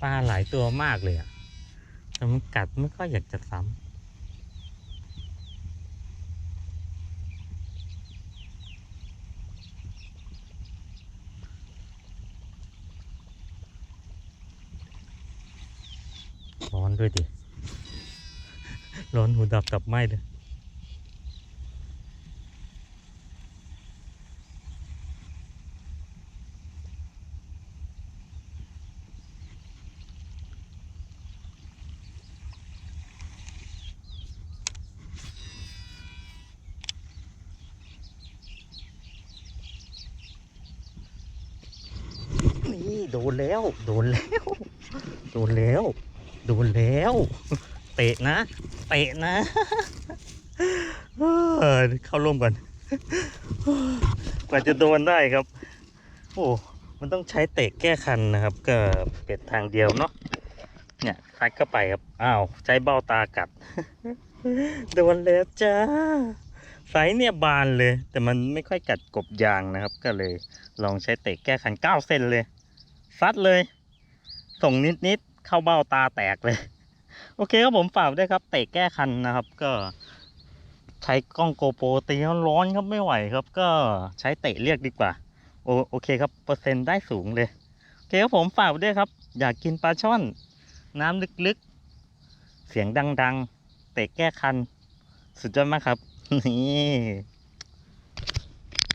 ปลาหลายตัวมากเลยอะแต่มันกัดไม่ค่อยอยากจะซ้ำร้อนด้วยดิ ร้อนหูดับตับไหมเลย นี่ โดนแล้ว โดนแล้ว โดนแล้ว โดนแล้ว เตะนะ เตะนะเข้าร่มก่อน กว่าจะโดนได้ครับ โอ้ มันต้องใช้เตะแก้คันนะครับ ก็เป็นทางเดียวเนาะ เนี่ยซัดเข้าไปครับ อ้าว ใช้เบ้าตากัด โดนแล้วจ้าไซส์เนี่ยบานเลย แต่มันไม่ค่อยกัดกบยางนะครับ ก็เลยลองใช้เตะแก้คันเก้าเซนเลย ซัดเลย ส่งนิดนิดๆเข้าเบ้าตาแตกเลย โอเคครับผมฝากด้วยครับ เตะแก้คันนะครับ ก็ใช้กล้องโกโปรตีร้อนครับไม่ไหวครับ ก็ใช้เตะเรียกดีกว่า โอโอเคครับเปอร์เซ็นต์ได้สูงเลย โอเคครับผมฝากได้วยครับ อยากกินปลาช่อน น้ำลึกๆ เสียงดังๆ เตะแก้คัน สุดยอดมากครับนี่